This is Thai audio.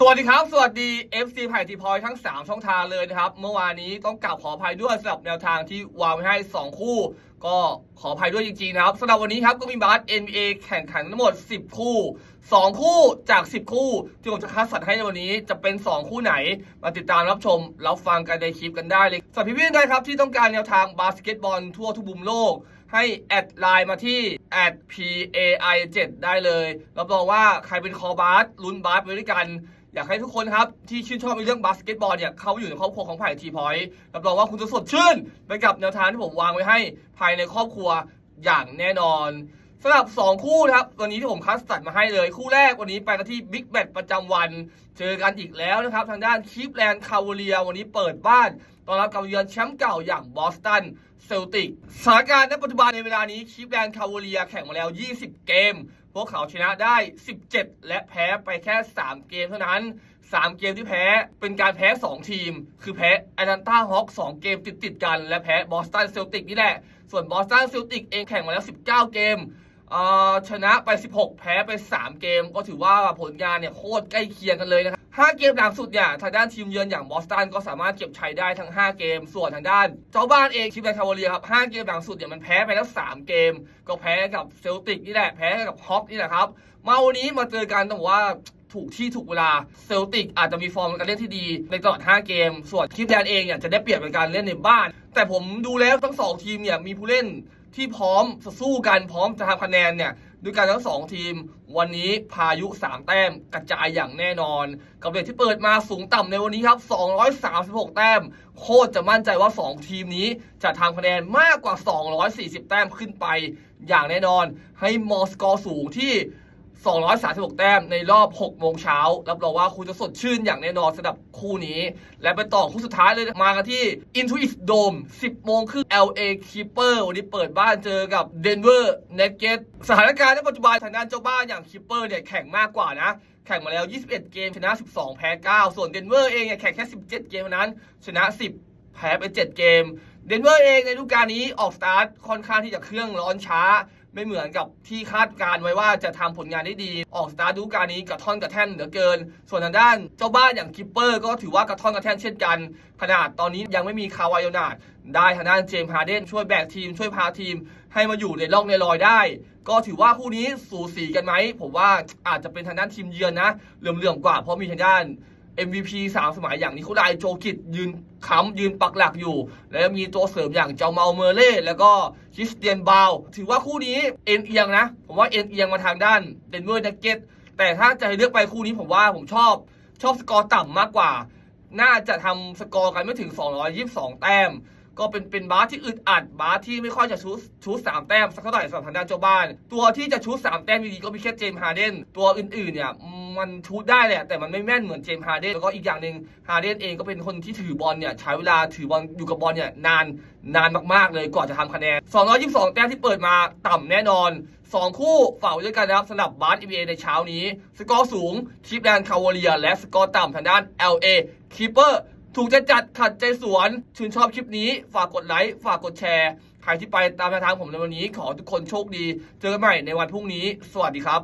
สวัสดีครับ สวัสดี FC ไผ่ทีพอยทั้ง 3 ช่องทางเลยนะครับ เมื่อวานนี้ต้องกราบขออภัยด้วยสำหรับแนวทางที่วางไว้ให้ 2 คู่ ก็ขออภัยด้วยจริงๆนะครับสำหรับวันนี้ครับก็มีบาส NBA แข่งขันทั้งหมด 10 คู่ 2 คู่จาก 10 คู่ ที่ผมจะคัดสรรให้ในวันนี้จะเป็น 2 คู่ไหน มาติดตามรับชมรับฟังกันในคลิปกันได้เลยสำหรับพี่ๆด้ครับที่ต้องการแนวทางบาสเกตบอลทั่วทุกมุมโลก ให้แอดไลน์มาที่ @pai 7 ได้เลยรับรองว่าใครเป็นคอบาสลุ้นบาสไปด้วยกันอยากให้ทุกคนครับที่ชื่นชอบในเรื่องบาสเกตบอลเนี่ยเข้ามาอยู่ในครอบครัวของไผ่ทีพอยต์รับรองว่าคุณจะสดชื่นไปกับแนวทางที่ผมวางไว้ให้ภายในครอบครัวอย่างแน่นอนสำหรับ 2 คู่นะครับ วันนี้ที่ผมคัดสรรมาให้เลย คู่แรกวันนี้ไปกันที่บิ๊กแบทประจำวัน เจอกันอีกแล้วนะครับ ทางด้านคีฟแลนด์คาวเลีย วันนี้เปิดบ้านต้อนรับกับเยือนแชมป์เก่าอย่างบอสตันเซลติกสถานการณ์ณปัจจุบันในเวลานี้คีฟแลนด์คาวเลียแข่งมาแล้ว 20 เกม พวกเขาชนะได้ 17 และแพ้ไปแค่ 3 เกมเท่านั้น 3 เกมที่แพ้เป็นการแพ้ 2 ทีม คือแพ้แอตแลนตาฮอค2เกมติดติดกัน และแพ้บอสตันเซลติกนี่แหละ ส่วนบอสตันเซลติกเองแข่งมาแล้ว 19 เกมเชนะไป 16 แพ้ไป 3 เกม ก็ถือว่าผลงานเนี่ยโคตรใกล้เคียงกันเลยนะครับ5เกมหลังสุดเนี่ยทางด้านทีมเยือนอย่างบอสตันก็สามารถเก็บชัยได้ทั้ง 5 เกม ส่วนทางด้านเจ้าบ้านเองทีมแบคาวเลียครับ5เกมหลังสุดเนี่ยมันแพ้ไปแล้ว 3 เกม ก็แพ้กับเซลติกนี่แหละแพ้กับฮอปนี่แหละครับมาวันนี้มาเจอกันต้องบอกว่า ถูกที่ถูกเวลาเซลติกอาจจะมีฟอร์มการเล่นที่ดีในตลอด 5 เกม ส่วนคิปแดนเองเนี่ยจะได้เปรียบในการเล่นในบ้าน แต่ผมดูแล้วทั้งสองทีมเนี่ยมีผู้เล่นที่พร้อมจะสู้กันพร้อมจะทำคะแนนเนี่ยด้วยกันทั้งสองทีม วันนี้พายุ 3 แต้มกระจายอย่างแน่นอน กับเรทที่เปิดมาสูงต่ำในวันนี้ครับ 236 แต้ม โคตรจะมั่นใจว่า 2 ทีมนี้จะทำคะแนนมากกว่า 240 แต้มขึ้นไปอย่างแน่นอน ให้มอสกอร์สูงที่ 236 แต้มในรอบ 6 โมงเช้า รับรองว่าคุณจะสดชื่นอย่างแน่นอนสำหรับคู่นี้ และไปต่อคู่สุดท้ายเลยมากันที่ Intuit Dome 10 โมงครึ่ง LA Clipper วันนี้เปิดบ้านเจอกับ Denver Nuggets สถานการณ์ในปัจจุบันทางด้านเจ้าบ้านอย่าง Clipper เนี่ยแข่งมากกว่านะแข่งมาแล้ว 21 เกม ชนะ 12 แพ้ 9 ส่วน Denver เองเนี่ยแข่งแค่ 17 เกมเท่านั้น ชนะ 10 แพ้ไป 7 เกม เดนเวอร์เองในฤดูกาลนี้ออกสตาร์ทค่อนข้างที่จะเครื่องร้อนช้า ไม่เหมือนกับที่คาดการไว้ว่าจะทำผลงานได้ดี ออกสตาร์ทดูกาลนี้กระท่อนกระแท่นเหลือเกิน ส่วนทางด้านเจ้าบ้านอย่างคิปเปอร์ก็ถือว่ากระท่อนกระแท่นเช่นกัน ขนาดตอนนี้ยังไม่มีคาวายนาดได้ทางด้านเจมส์ฮาเดนช่วยแบกทีม ช่วยพาทีม ให้มาอยู่ในร่องในรอยได้ ก็ถือว่าคู่นี้สูสีกันไหมผมว่าอาจจะเป็นทางด้านทีมเยือนนะเหลื่อมๆกว่าเพราะมีทางด้าน MVP 3 สมัยอย่างนิโคลายโจกิตยืนค้ำยืนปักหลักอยู่ แล้วมีตัวเสริมอย่างเจ้าเมาเมเล่แล้วก็คริสเตียนบาวถือว่าคู่นี้เอ็นเอียงนะ ผมว่าเอ็นเอียงมาทางด้านเดนเวอร์นักเก็ตแต่ถ้าจะให้เลือกไปคู่นี้ผมว่าผมชอบ ชอบสกอร์ต่ำมากกว่า น่าจะทำสกอร์กันไม่ถึง 222 แต้ม ก็เป็นเป็นบาสที่อึดอัดบาสที่ไม่ค่อยจะชูสชูสามแต้มสักเท่าไหร่สำหรับทางด้านเจ้าบ้าน ตัวที่จะชูสามแต้มดีๆก็มีแค่เจมส์ฮาร์เดนตัวอื่นๆเนี่ยมันชูได้แหละแต่มันไม่แม่นเหมือนเจมส์ฮาร์เดนแล้วก็อีกอย่างหนึ่งฮาร์เดนเองก็เป็นคนที่ถือบอลเนี่ยใช้เวลาถือบอลอยู่กับบอลเนี่ยนานนานมากๆเลยกว่าจะทำคะแนน 222 แต้มที่เปิดมาต่ำแน่นอน 2 คู่ฝาด้วยกันนะครับสำหรับบาส NBA ในเช้านี้ สกอร์สูงคีปแลนด์คาวเลีย และสกอร์ต่ำทางด้าน LA Clipper ถูกจะจัดขัดใจสวน ชื่นชอบคลิปนี้ ฝากกดไลค์ ฝากกดแชร์ ใครที่ไปตามแนวทางผมในวันนี้ ขอทุกคนโชคดี เจอกันใหม่ในวันพรุ่งนี้ สวัสดีครับ